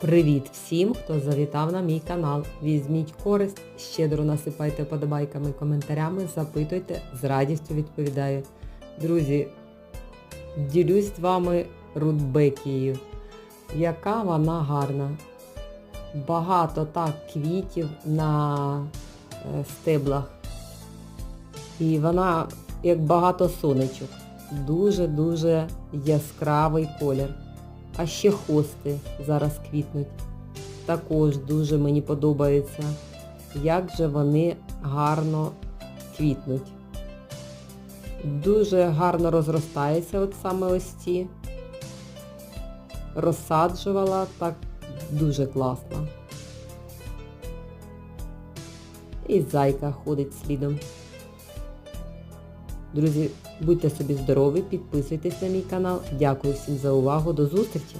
Привіт всім, хто завітав на мій канал. Візьміть користь, щедро насипайте подобайками, коментарями, запитуйте, з радістю відповідаю. Друзі, ділюсь з вами рудбекією. Яка вона гарна. Багато так квітів на е, стеблах. І вона як багато сонечок. Дуже-дуже яскравий колір. А ще хости зараз квітнуть. Також дуже мені подобається, як же вони гарно квітнуть. Дуже гарно розростаються от саме ось ці. Розсаджувала так дуже класно. І зайка ходить слідом. Друзі, будьте собі здорові, підписуйтесь на мій канал. Дякую всім за увагу. До зустрічі!